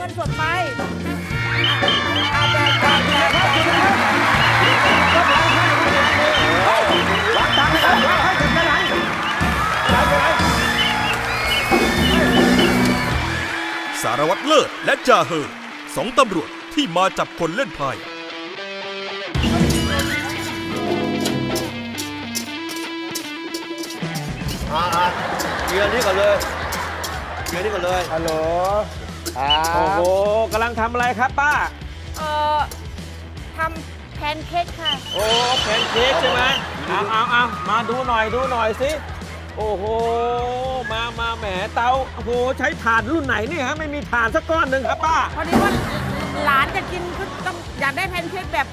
เงินสดไปสารวัตรเลิศและจ่าเฮอสองตำรวจที่มาจับคนเล่นไพ่อ่าอ่าเกียร์นี้ก่อนเลยเกียร์นี้ก่อนเลย ฮัลโหล ครับโอ้โหกำลังทำอะไรครับป้า เอ่อทำแพนเค้กค่ะ โอ้แพนเค้กใช่ไหมเอาเอาเอามาดูหน่อยดูหน่อยสิ โอ้โห มามาแหมเตา โอ้โห ใช้ถ่านรุ่นไหนเนี่ยฮะ ไม่มีถ่านสักก้อนหนึ่งครับป้า พอดีว่าหลานจะกินคือต้องอยากได้แพนเค้กแบบ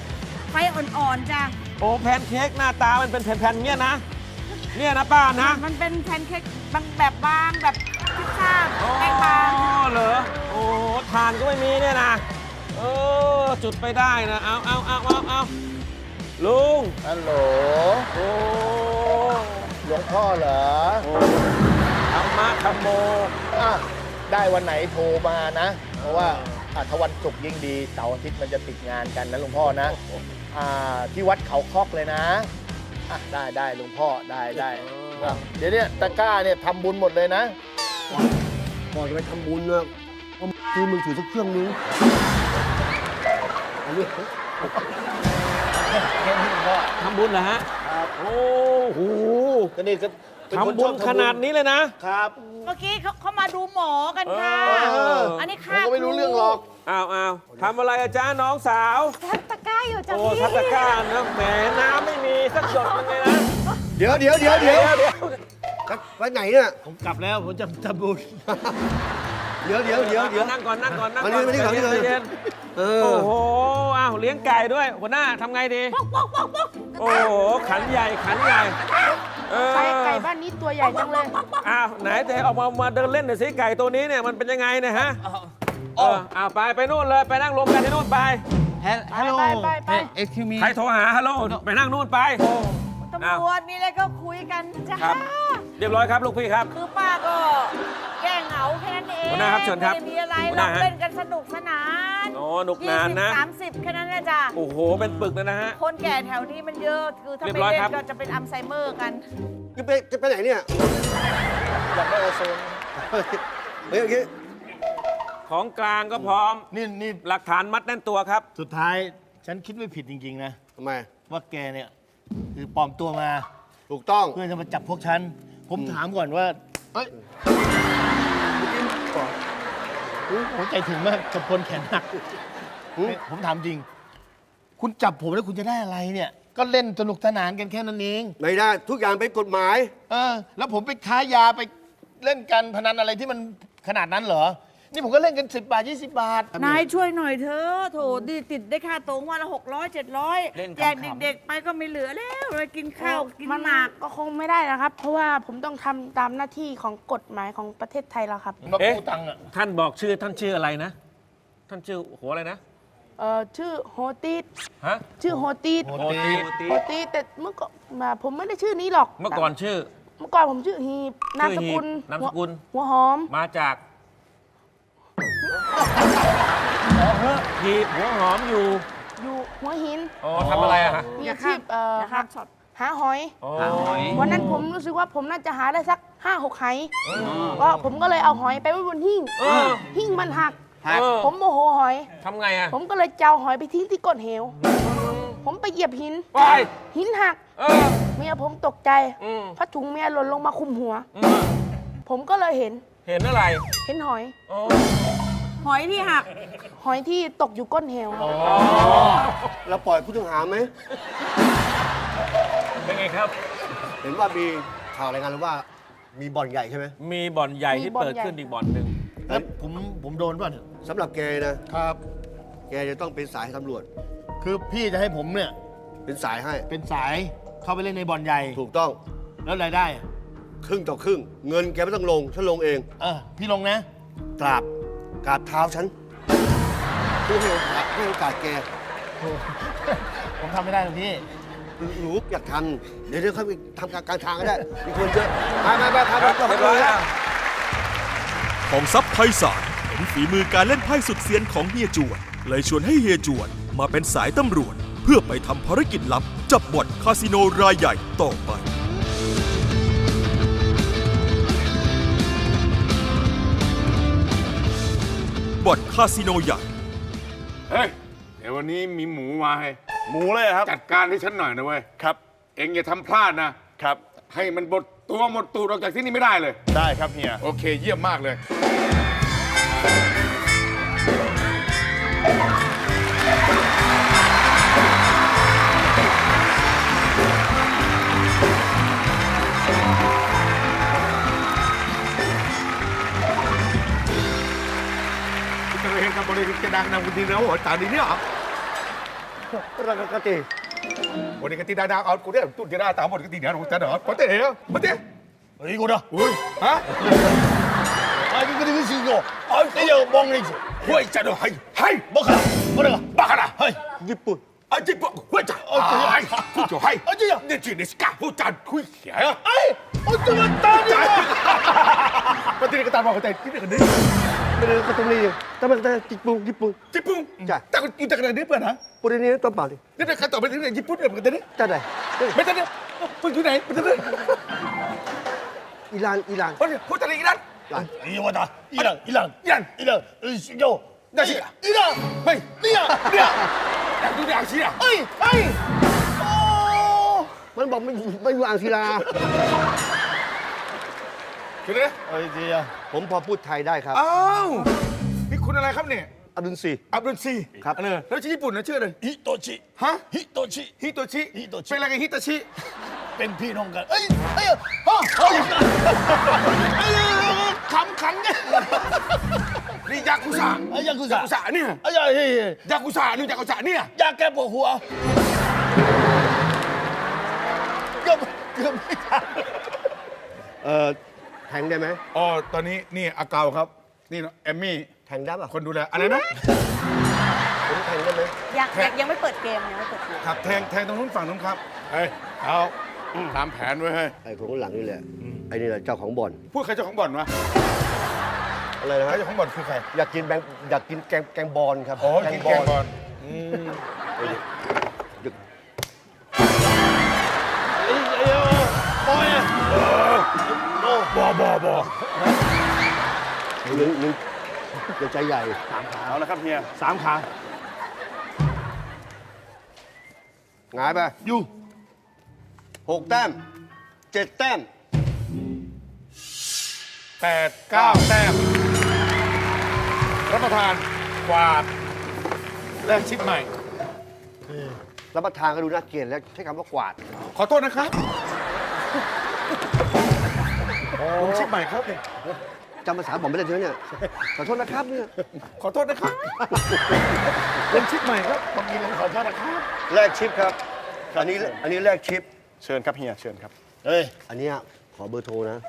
ไฟอ่อนๆจ้ะ โอ้แพนเค้กหน้าตามันเป็นแผ่นๆเนี่ยนะ เนี่ยนะป้านะ มันเป็นแพนเค้กบางแบบบางแบบพิซซ่าอ๋อานก็ไม่มีเนี่ยนะเออจุดไปได้นะเอาเอาเอาเอาเอาลุงฮัลโหลโอ้หลวงพ่อเหรอธรรมะธรรมโมอะได้วันไหนโทรมานะ เพราะว่าอะถ้าวันศุกร์ยิ่งดีเสาร์อาทิตย์มันจะติดงานกันนะหลวงพ่อนะอ่าที่วัดเขาคอกเลยนะอะได้ได้หลวงพ่อได้ได้อะเดี๋ยวเนี้ตะกร้าเนี่ยทำบุญหมดเลยนะ ก่อนจะไปทำบุญนะ ผมซื้อมือถือสักเครื่องนึงอันนี้แค่นี้หลวงพ่อทำบุญเหรอฮะโอ้โหก็นี่ก็เป็นคนทำบุชญอบขนาดนี้เลยนะครับเมื่อกี้เขาเขามาดูหมอกันค่ะเอออันนี้ผมค่าก็ไม่รู้เรื่องหรอกอ้าวอ้าวทำอะไรอาจารย์น้องสาวทักตะกร้าอยู่จ้ะโอ้พี่ทักตะกร้านะแหมน้ำไม่มีสักหยดนึงเลยนะเดี๋ยวเดี๋ยวเดี๋ยวเดี๋ยวไปไหนเนี่ยผมกลับแล้วผมจะทำบุญ เดี๋ยวเดี๋ยวเดี๋ยวเดี๋ยว นั่งก่อนนั่งก่อนนั่งมาก่นี่อนมานี่ก่อน ใจเย็นเอๆอโอ้โหอ้าวเลี้ยงไก่ด้วย หัวหน้าทำไงดี โอ้โห ขันใหญ่ขันใหญ่เออไก่ไก่บ้านนี้ตัวใหญ่จังเลย อ้าวไหนแต่ออกมามาเดินเล่นหน่อยสิไก่ตัวนี้เนี่ยมันเป็นยังไงเนี่ยฮะเอออ้าวไปไปนู่นเลยไปนั่งรวมกันที่นู่นไป Hello ไปไปไป Excuse me ใครโทรหาฮัลโหลไปนั่งนู่นไป ตำรวจมีอะไรก็คุยกันจ้าครับ เรียบร้อยครับลูกพี่ครับ คือป้าก็ แก้เหงาแค่นั้นเองหัวหน้าครับเชิญครับไม่ได้มีอะไรหัวหเราน้าฮะ เล่นกันสนุกสนานโอ้หนุกนานนะ สามสิบแค่นั้นแหละจ้ะ โอ้โห เป็นปึกเลยนะฮะ คนแก่แถวนี้มันเยอะ คือถ้าเรียไม่บร้อยเล่นครับ ก็จะเป็นอัลไซเมอร์กัน จะไปจะไปไหนเนี่ย อยากได้โอโซนเฮ้ยเมื่อกี้ของกลางก็พร้อม นี่นี่หลักฐานมัดแน่นตัวครับ สุดท้ายฉันคิดไม่ผิดจริง ๆ นะ ทำไม ว่าแกเนี่ยคือปลอมตัวมา ถูกต้อง เพื่อจะมาจับพวกฉัน ผมถามก่อนว่า เอ้ย ผมใจถึงมากกับคนแขนหักเฮ้ยผมถามจริง คุณจับผมแล้วคุณจะได้อะไรเนี่ย ก็เล่นสนุกสนานกันแค่นั้นเองไม่ได้ทุกอย่างเป็นกฎหมาย เออ แล้วผมไปค้ายาไปเล่นการพนันอะไรที่มันขนาดนั้นเหรอ นี่ผมก็เล่นกัน 10 บาท 20 บาท นายช่วยหน่อยเถอะโถดีติดได้ค่าตรงวันละหกร้อยเจ็ดร้อยเล่นแจกขำๆเด็ก ๆ ไปก็ไม่เหลือแล้วเลยกินข้าวกินมันหมากก็คงไม่ได้นะครับ เพราะว่าผมต้องทำตามหน้าที่ของกฎหมายของประเทศไทยแล้วครับ มาเอ๊ะกู้ตังค์อะ ท่านบอกชื่อท่านชื่ออะไรนะ ท่านชื่อโหอะไรนะเอ่อชื่อโฮตีดฮะชื่อโฮตีดโฮโอตีโอตีโฮตีดแต่เมื่อก่อนมาผมไม่ได้ชื่อนี้หรอกเมื่อก่อนชื่อ เมื่อก่อนผมชื่อฮีบนามสกุลชื่อฮีบนามสกุล หัวหัวหอมมาจาก หีบหัวหอมอยู่อยู่หัวหินอ๋อทำอะไรอะฮะ มีอาชีพเอ่ออย่าข้ามช็อต หาหอยอ๋อวันนั้นผมรู้สึกว่าผมน่าจะหาได้สักห้าหกไหก็ผมก็เลยเอาหอยไปไว้บนหิ้งเออ หิ้งมันหัก เออ ผมโมโหหอย ทำไงอะผมก็เลยเจ้าหอยไปทิ้งที่ก้นเหว ผมไปเหยียบหิน ไปหินหัก เออ เมียผมตกใจอืมผ้าถุงเมียหล่นลงมาคลุมหัว อืมผมก็เลยเห็น เห็นอะไรเห็นหอย อ๋อ หอยที่หัก หอยที่ตกอยู่ก้นเหวเราปล่อยผู้ต้องหาไหม เป็นไงครับ เห็นว่ามีข่าวรายงานว่า มีบ่อนใหญ่ใช่ไหมมีบ่อนใหญ่ที่เปิดขึ้นอีกบ่อนหนึ่งแล้วผมผมโดนป่ะเนี่ยสำหรับแกนะครับ แกจะต้องเป็นสายตำรวจ คือพี่จะให้ผมเนี่ยเป็นสายให้ เป็นสายเข้าไปเล่นในบอลใหญ่ถูกต้อง แล้วรายได้อะครึ่งต่อครึ่ง เงินแกไม่ต้องลงฉันลงเอง เออพี่ลงนะกราบ กราบเท้าฉันเพื่อให้โอกาสให้โอกาสแกผมทำไม่ได้หรอกพี่ หนูอยากทำเดี๋ยวเดี๋ยวค่อยไปทำกลางทางก็ได้ มีคนเยอะไปไปไปไปไปเรียบร้อยแล้วของทรัพย์ไพศาลนฝีมือการเล่นไพ่สุดเซียนของเฮียจวน เลยชวนให้เฮียจวนมาเป็นสายตำรวจ เพื่อไปทำภารกิจลับ จับบ่อนคาสิโนรายใหญ่ต่อไปาสิโนใหญ่ เฮ้ย เดี๋ยววันนี้มีหมูมาให้ หมูเลยครับ จัดการให้ฉันหน่อยนะเว้ย ครับ เองอย่าทำพลาดนะ ครับ ให้มันบดตัวหมดตูดออกจากที่นี่ไม่ได้เลย ได้ครับเฮีย โอเค เยี่ยมมากเลย นะครับรกระดังนำคุณทีนะโอ้ตามนี้เนี่ยเรอรักกะติบริกติดาดาเอากูเนี่ยตุ้นเจราตามบริกติเนี่ยรู้จักเหรอก็เตะเหรอมาเตะเฮ้ยกูนะอุ้ยฮะไอ้กูก็ได้ยินเสียงกูไอ้เจียวมองเลยหัวใจเนาะเห้ยเฮ้ยบ้าขนาดบ้าขนาบ้าขนาดเฮ้ยญี่ปุ่นไอาจิบหัวใจโอ้ยไอ้ผู้ชายอ้เจิบเนี่ยจีนสก้าผู้จัดคุยเสียไอ้โอ้ยตัวตาเนี่ยปฏิกิริยาตามมาเข้าใจคิดเรื่องนี้ Bila ketemu dia, tambah kata tipung, tipung. Tipung? Ya. Takut kita kena dia pun, ha? Puri ni tak ni. Dia kata, betul dia cipung dia kata ni? Tak ada. Betul dia? Pun tunai, betul dia? Hilang, hilang. Oh, kau tak ada hilang? Ilan. Iya, Hilang, hilang. Hilang. Hilang. Ilan. Yo. Nasi. Hilang. Hei. Dia. Dia. Yang tu dia aksi lah. Hei. Hei. Oh. Mana bawa bayu aksi lah. เดี๋นะเอยเดียผมพอพูดไทยได้ครับ อ้าวนี่คุณอะไรครับเนี่ยอัดุลศรี อับดุลซีครับ เออแล้วชื่อญี่ปุ่นนะชื่ออะไรฮิโตชิ ฮะฮิโตชิ ฮิโตชิฮิโตชิ เป็นอะไรกับฮิโตชิเป็นพี่น้องกัน เอ้ย เอ้ยฮะาเอ้ยเอ้ขำขันี่ยนี่ยากุซ่าเอ้ยากุซ่ายากุซ่าเนี่ยเอ้ยเเฮ้ยยากุซ่านี่ยากุซ่าเนี่ยยากแก้ปวดหัวก็ไม่ทันเอ่อ แทงได้ไหมอ๋อตอนนี้นี่อาเกาครับ นี่เอมมี่แทงได้ป่ะคนดูแลอะไรนะผมแทงได้ไหมยังยังยังไม่เปิดเกมยังไม่เปิดเกมครับแทงแทงตรงนู้นฝั่งนู้นครับเฮ้ยเอาตามแผนไว้เฮ้ยไอ้คนข้างหลังนี่แหละไอ้นี่แหละเจ้าของบ่อนพูดใครเจ้าของบ่อนวะอะไรนะใครฮะเจ้าของบ่อนคือใครอยากกินแบงอยากกินแกงแกงบอลครับอ๋อกินแกงบอล บอบอบอนึงนึงเดี๋ยวใจใหญ่เอาละครับเฮียสามขาหงายไปอยู่หกแต้มเจ็ดแต้มแปดเก้าแต้มรับประทานกวาดแลกชิปใหม่รับประทานก็ดูน่าเกลียดแล้วใช้คำว่ากวาด ขอโทษนะครับ ผมชิปใหม่ครับเนี่ยจำภาษาผมไม่ได้ใช่ไหมเนี่ยขอโทษนะครับเนี่ยขอโทษนะครับผมชิปใหม่ครับผมมีขอโทษนะครับแลกชิปครับ อันนี้อันนี้แลกชิปเชิญครับเฮียเชิญครับเฮ้ยอันเนี้ยขอเบอร์โทรนะ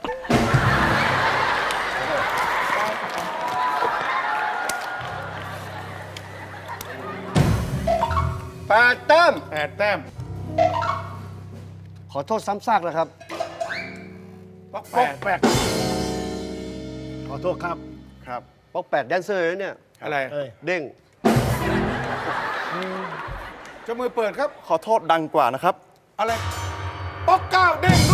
แปดแต้มแปดแต้มขอโทษซ้ำซากนะครับ ป๊อกป๊อกแปแปดดขอโทษครับครับป๊อกแปดแดนเซอร์เลยเนี่ย อะไรเฮ้ยเด้งเจ้ามือเปิดครับ ขอโทษดังกว่านะครับ อะไรป๊อกเก้าเด้ง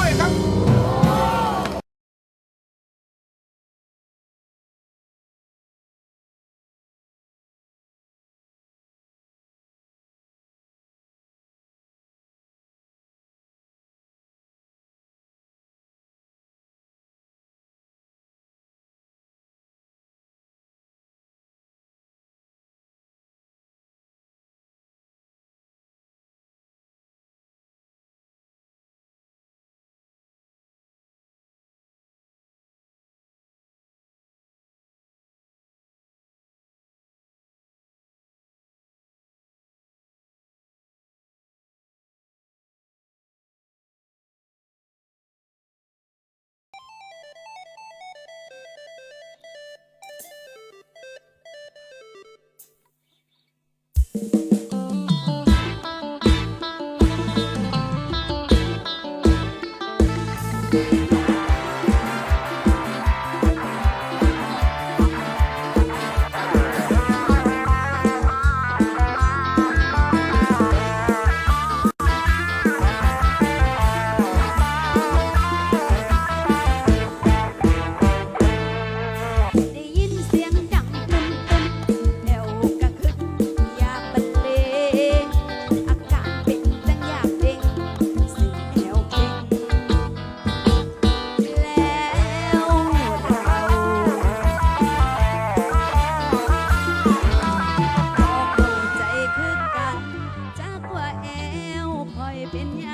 in ya.